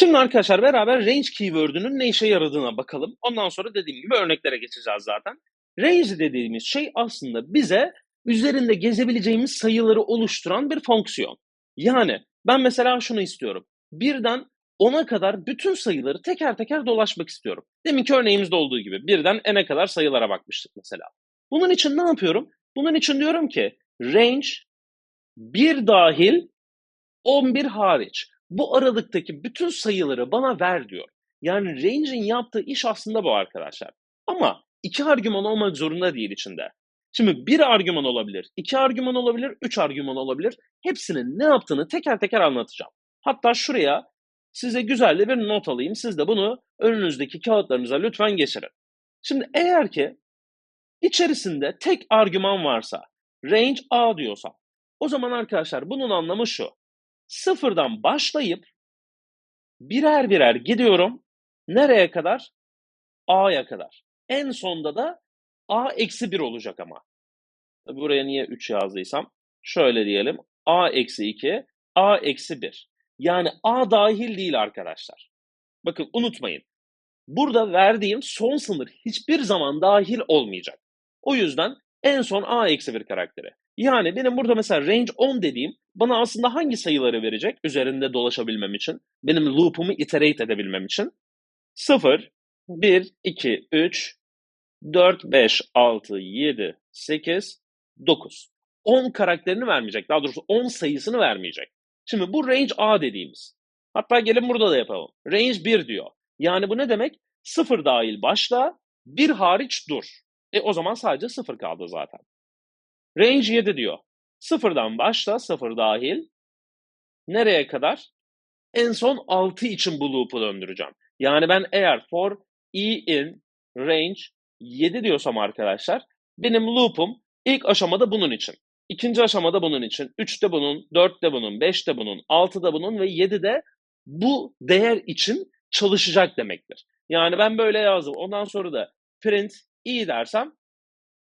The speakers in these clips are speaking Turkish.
Şimdi arkadaşlar beraber range keyword'ünün ne işe yaradığına bakalım. Ondan sonra dediğim gibi örneklere geçeceğiz zaten. Range dediğimiz şey aslında bize üzerinde gezebileceğimiz sayıları oluşturan bir fonksiyon. Yani ben mesela şunu istiyorum. Birden 10'a kadar bütün sayıları teker teker dolaşmak istiyorum. Deminki örneğimizde olduğu gibi birden n'e kadar sayılara bakmıştık mesela. Bunun için ne yapıyorum? Bunun için diyorum ki range 1 dahil 11 hariç. Bu aralıktaki bütün sayıları bana ver diyor. Yani range'in yaptığı iş aslında bu arkadaşlar. Ama iki argüman olmak zorunda değil içinde. Şimdi bir argüman olabilir, iki argüman olabilir, üç argüman olabilir. Hepsinin ne yaptığını teker teker anlatacağım. Hatta şuraya size güzel de bir not alayım. Siz de bunu önünüzdeki kağıtlarınıza lütfen geçirin. Şimdi eğer ki içerisinde tek argüman varsa, range A diyorsam, o zaman arkadaşlar bunun anlamı şu. Sıfırdan başlayıp birer birer gidiyorum. Nereye kadar? A'ya kadar. En sonda da A eksi 1 olacak ama. Buraya niye 3 yazdıysam. Şöyle diyelim. A eksi 2, A eksi 1. Yani A dahil değil arkadaşlar. Bakın unutmayın. Burada verdiğim son sınır hiçbir zaman dahil olmayacak. O yüzden en son A eksi 1 karakteri. Yani benim burada mesela range 10 dediğim bana aslında hangi sayıları verecek üzerinde dolaşabilmem için? Benim loop'umu iterate edebilmem için. 0, 1, 2, 3, 4, 5, 6, 7, 8, 9. 10 karakterini vermeyecek. Daha doğrusu 10 sayısını vermeyecek. Şimdi bu range A dediğimiz. Hatta gelin burada da yapalım. Range 1 diyor. Yani bu ne demek? 0 dahil başla, 1 hariç dur. E o zaman sadece 0 kaldı zaten. Range 7 diyor. Sıfırdan başla, sıfır dahil. Nereye kadar? En son 6 için bu loop'u döndüreceğim. Yani ben eğer for e in range 7 diyorsam arkadaşlar, benim loop'um ilk aşamada bunun için. ikinci aşamada bunun için, 3'te bunun, 4'te bunun, 5'te bunun, 6'da bunun ve 7'de bu değer için çalışacak demektir. Yani ben böyle yazdım. Ondan sonra da print i dersem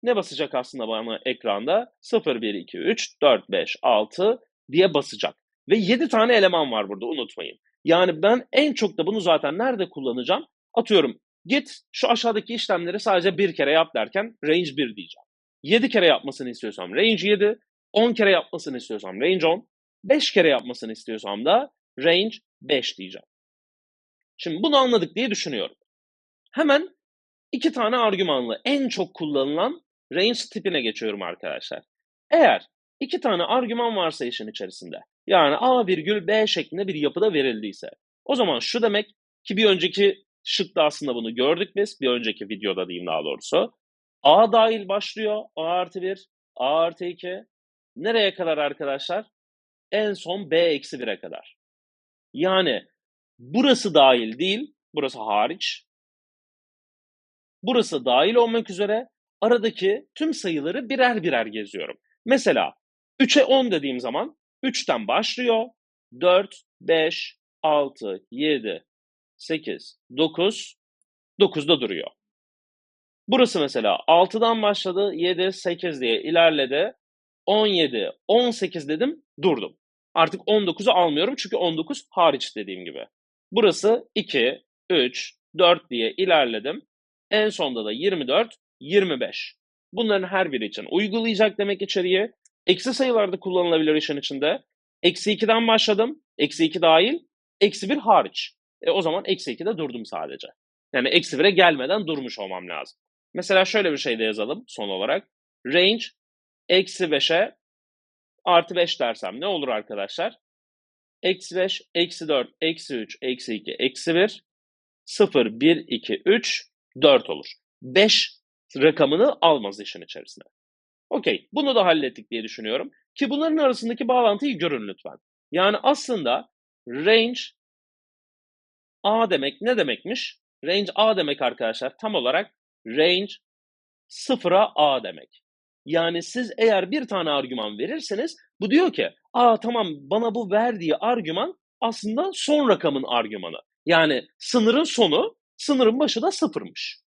ne basacak aslında bana ekranda? 0, 1, 2, 3, 4, 5, 6 diye basacak. Ve 7 tane eleman var burada unutmayın. Yani ben en çok da bunu zaten nerede kullanacağım? Atıyorum git şu aşağıdaki işlemleri sadece bir kere yap derken range 1 diyeceğim. 7 kere yapmasını istiyorsam range 7, 10 kere yapmasını istiyorsam range 10, 5 kere yapmasını istiyorsam da range 5 diyeceğim. Şimdi bunu anladık diye düşünüyorum. Hemen iki tane argümanlı en çok kullanılan range tipine geçiyorum arkadaşlar. Eğer iki tane argüman varsa işin içerisinde yani A virgül B şeklinde bir yapıda verildiyse o zaman şu demek ki bir önceki şıkta aslında bunu gördük biz. Bir önceki videoda diyeyim daha doğrusu. A dahil başlıyor. A artı 1, A artı 2. Nereye kadar arkadaşlar? En son B eksi 1'e kadar. Yani burası dahil değil, burası hariç. Burası dahil olmak üzere aradaki tüm sayıları birer birer geziyorum. Mesela 3'e 10 dediğim zaman 3'ten başlıyor. 4, 5, 6, 7, 8, 9, 9'da duruyor. Burası mesela 6'dan başladı, 7, 8 diye ilerledi. 17, 18 dedim, durdum. Artık 19'u almıyorum çünkü 19 hariç dediğim gibi. Burası 2, 3, 4 diye ilerledim. En sonda da 24, 25. Bunların her biri için uygulayacak demek içeriği. Eksi sayılarda kullanılabilir işin içinde. Eksi 2'den başladım. Eksi 2 dahil. Eksi 1 hariç. E, o zaman eksi 2'de durdum sadece. Yani eksi 1'e gelmeden durmuş olmam lazım. Mesela şöyle bir şey de yazalım son olarak. Range eksi 5'e artı 5 dersem ne olur arkadaşlar? Eksi 5, eksi 4, eksi 3, eksi 2, eksi 1, 0, 1, 2, 3, 4 olur. 5 rakamını almaz işin içerisine. Okey, bunu da hallettik diye düşünüyorum. Ki bunların arasındaki bağlantıyı görün lütfen. Yani aslında range A demek ne demekmiş? Range A demek arkadaşlar tam olarak range sıfıra A demek. Yani siz eğer bir tane argüman verirseniz bu diyor ki aa tamam bana bu verdiği argüman aslında son rakamın argümanı. Yani sınırın sonu, sınırın başı da sıfırmış.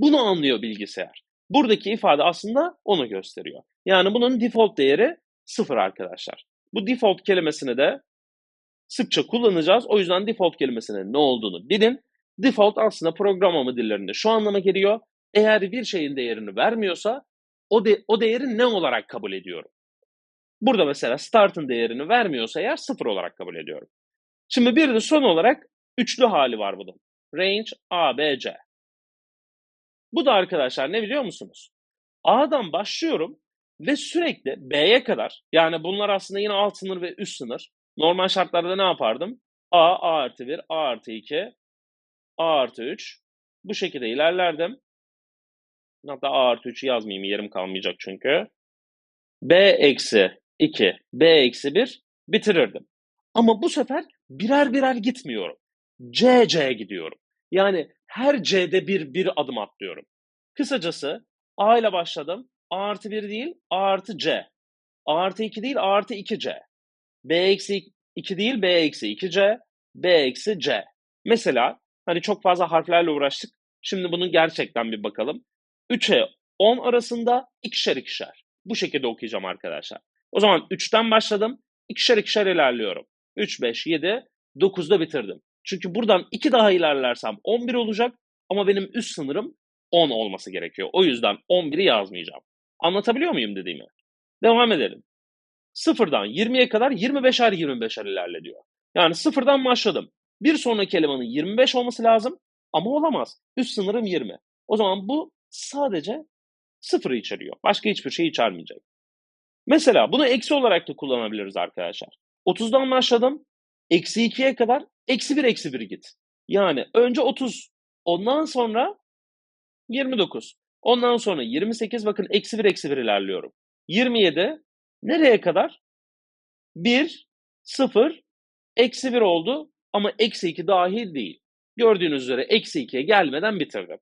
Bunu anlıyor bilgisayar. Buradaki ifade aslında onu gösteriyor. Yani bunun default değeri sıfır arkadaşlar. Bu default kelimesini de sıkça kullanacağız. O yüzden default kelimesinin ne olduğunu bilin. Default aslında programlama dillerinde şu anlama geliyor. Eğer bir şeyin değerini vermiyorsa o, de, o değeri ne olarak kabul ediyorum? Burada mesela start'ın değerini vermiyorsa eğer sıfır olarak kabul ediyorum. Şimdi bir de son olarak üçlü hali var bunun. Range A, B, C. Bu da arkadaşlar ne biliyor musunuz? A'dan başlıyorum ve sürekli B'ye kadar yani bunlar aslında yine alt sınır ve üst sınır. Normal şartlarda ne yapardım? A, A artı 1, A artı 2, A artı 3. Bu şekilde ilerlerdim. Hatta A artı 3'ü yazmayayım yerim kalmayacak çünkü. B eksi 2, B eksi 1 bitirirdim. Ama bu sefer birer birer gitmiyorum. C, C gidiyorum. Yani her C'de bir, bir adım atlıyorum. Kısacası A ile başladım. A artı 1 değil, A artı C. A artı 2 değil, A artı 2C. B eksi 2 değil, B eksi 2C. B eksi C. Mesela hani çok fazla harflerle uğraştık. Şimdi bunu gerçekten bir bakalım. 3'e 10 arasında ikişer ikişer. Bu şekilde okuyacağım arkadaşlar. O zaman 3'ten başladım. İkişer ikişer ilerliyorum. 3, 5, 7, 9'da bitirdim. Çünkü buradan 2 daha ilerlersem 11 olacak ama benim üst sınırım 10 olması gerekiyor. O yüzden 11'i yazmayacağım. Anlatabiliyor muyum dediğimi? Devam edelim. Sıfırdan 20'ye kadar 25'er 25'er ilerle diyor. Yani sıfırdan başladım. Bir sonraki elemanın 25 olması lazım ama olamaz. Üst sınırım 20. O zaman bu sadece sıfırı içeriyor. Başka hiçbir şey içermeyecek. Mesela bunu eksi olarak da kullanabiliriz arkadaşlar. 30'dan başladım. Eksi 2'ye kadar eksi 1 eksi 1 git. Yani önce 30. Ondan sonra 29. Ondan sonra 28 bakın eksi 1 eksi 1 ilerliyorum. 27 nereye kadar? 1, 0, eksi 1 oldu ama eksi 2 dahil değil. Gördüğünüz üzere eksi 2'ye gelmeden bitirdim.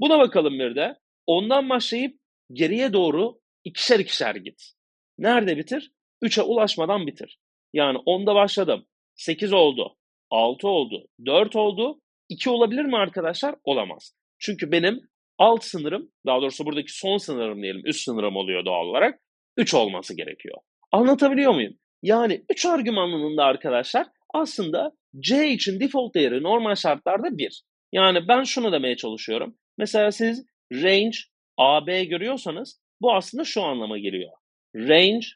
Buna bakalım bir de. Ondan başlayıp geriye doğru ikişer ikişer git. Nerede bitir? 3'e ulaşmadan bitir. Yani 10'da başladım. 8 oldu. 6 oldu. 4 oldu. 2 olabilir mi arkadaşlar? Olamaz. Çünkü benim alt sınırım, daha doğrusu buradaki son sınırım diyelim, üst sınırım oluyor doğal olarak. 3 olması gerekiyor. Anlatabiliyor muyum? Yani 3 argümanının da arkadaşlar aslında C için default değeri normal şartlarda 1. Yani ben şunu demeye çalışıyorum. Mesela siz range AB görüyorsanız bu aslında şu anlama geliyor. Range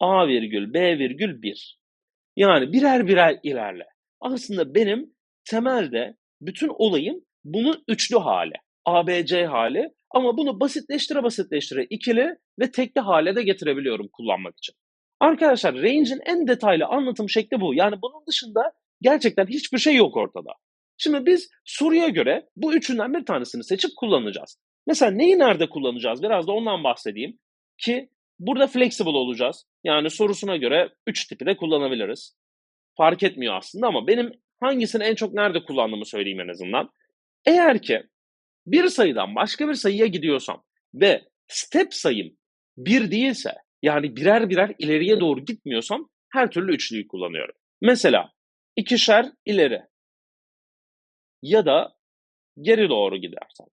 A virgül B virgül 1. Yani birer birer ilerle. Aslında benim temelde bütün olayım bunun üçlü hali. ABC hali ama bunu basitleştire basitleştire ikili ve tekli hale de getirebiliyorum kullanmak için. Arkadaşlar range'in en detaylı anlatım şekli bu. Yani bunun dışında gerçekten hiçbir şey yok ortada. Şimdi biz soruya göre bu üçünden bir tanesini seçip kullanacağız. Mesela neyi nerede kullanacağız? Biraz da ondan bahsedeyim. Ki burada flexible olacağız. Yani sorusuna göre üç tipi de kullanabiliriz. Fark etmiyor aslında ama benim hangisini en çok nerede kullandığımı söyleyeyim en azından. Eğer ki bir sayıdan başka bir sayıya gidiyorsam ve step sayım bir değilse yani birer birer ileriye doğru gitmiyorsam her türlü üçlüyü kullanıyorum. Mesela ikişer ileri ya da geri doğru gidersem.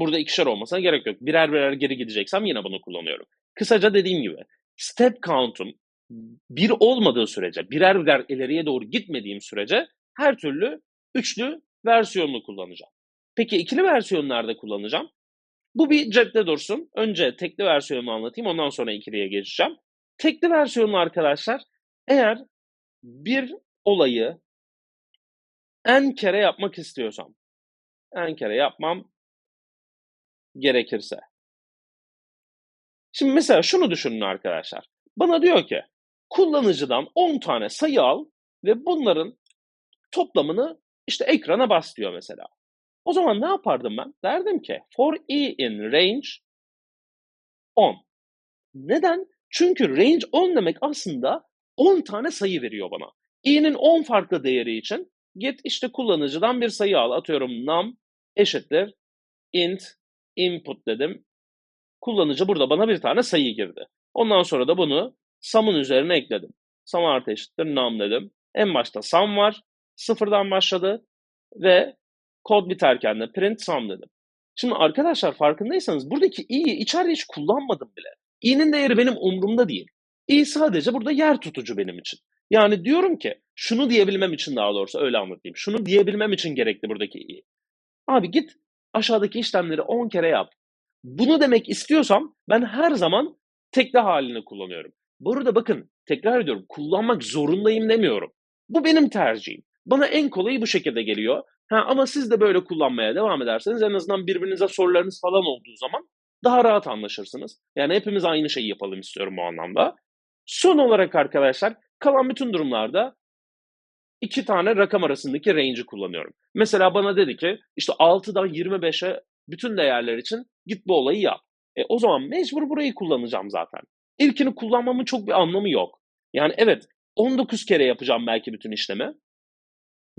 Burada ikişer olmasına gerek yok. Birer birer geri gideceksem yine bunu kullanıyorum. Kısaca dediğim gibi step count'um bir olmadığı sürece, birer birer ileriye doğru gitmediğim sürece her türlü üçlü versiyonunu kullanacağım. Peki ikili versiyonu nerede kullanacağım? Bu bir cepte dursun. Önce tekli versiyonunu anlatayım ondan sonra ikiliye geçeceğim. Tekli versiyonu arkadaşlar eğer bir olayı en kere yapmak istiyorsam, en kere yapmam gerekirse. Şimdi mesela şunu düşünün arkadaşlar. Bana diyor ki kullanıcıdan 10 tane sayı al ve bunların toplamını işte ekrana bas diyor mesela. O zaman ne yapardım ben? Derdim ki for e in range 10. Neden? Çünkü range 10 demek aslında 10 tane sayı veriyor bana. i'nin 10 farklı değeri için git işte kullanıcıdan bir sayı al. Atıyorum num eşittir int input dedim. Kullanıcı burada bana bir tane sayı girdi. Ondan sonra da bunu sum'un üzerine ekledim. Sum artı eşittir num dedim. En başta sum var. Sıfırdan başladı ve kod biterken de print sum dedim. Şimdi arkadaşlar farkındaysanız buradaki i'yi içeride hiç kullanmadım bile. i'nin değeri benim umurumda değil. i sadece burada yer tutucu benim için. Yani diyorum ki şunu diyebilmem için daha doğrusu öyle anlatayım. Şunu diyebilmem için gerekli buradaki i. Abi git aşağıdaki işlemleri 10 kere yap. Bunu demek istiyorsam ben her zaman tekli halini kullanıyorum. Bu arada bakın tekrar ediyorum kullanmak zorundayım demiyorum. Bu benim tercihim. Bana en kolayı bu şekilde geliyor. Ha, ama siz de böyle kullanmaya devam ederseniz en azından birbirinize sorularınız falan olduğu zaman daha rahat anlaşırsınız. Yani hepimiz aynı şeyi yapalım istiyorum bu anlamda. Son olarak arkadaşlar kalan bütün durumlarda iki tane rakam arasındaki range'i kullanıyorum. Mesela bana dedi ki işte 6'dan 25'e bütün değerler için git bu olayı yap. E, o zaman mecbur burayı kullanacağım zaten. İlkini kullanmamın çok bir anlamı yok. Yani evet 19 kere yapacağım belki bütün işlemi.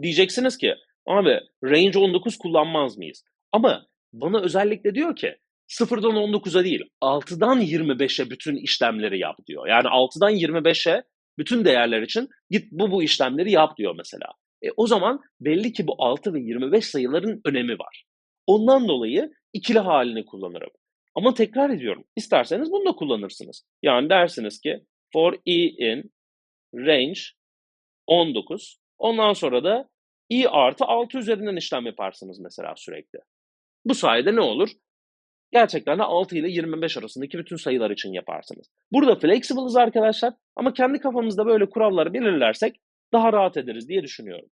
Diyeceksiniz ki abi range 19 kullanmaz mıyız? Ama bana özellikle diyor ki 0'dan 19'a değil 6'dan 25'e bütün işlemleri yap diyor. Yani 6'dan 25'e bütün değerler için git bu bu işlemleri yap diyor mesela. E, o zaman belli ki bu 6 ve 25 sayıların önemi var. Ondan dolayı ikili halini kullanırım. Ama tekrar ediyorum. isterseniz bunu da kullanırsınız. Yani dersiniz ki for i in range 19. Ondan sonra da i artı 6 üzerinden işlem yaparsınız mesela sürekli. Bu sayede ne olur? Gerçekten de 6 ile 25 arasındaki bütün sayılar için yaparsınız. Burada flexible'ız arkadaşlar ama kendi kafamızda böyle kuralları belirlersek daha rahat ederiz diye düşünüyorum.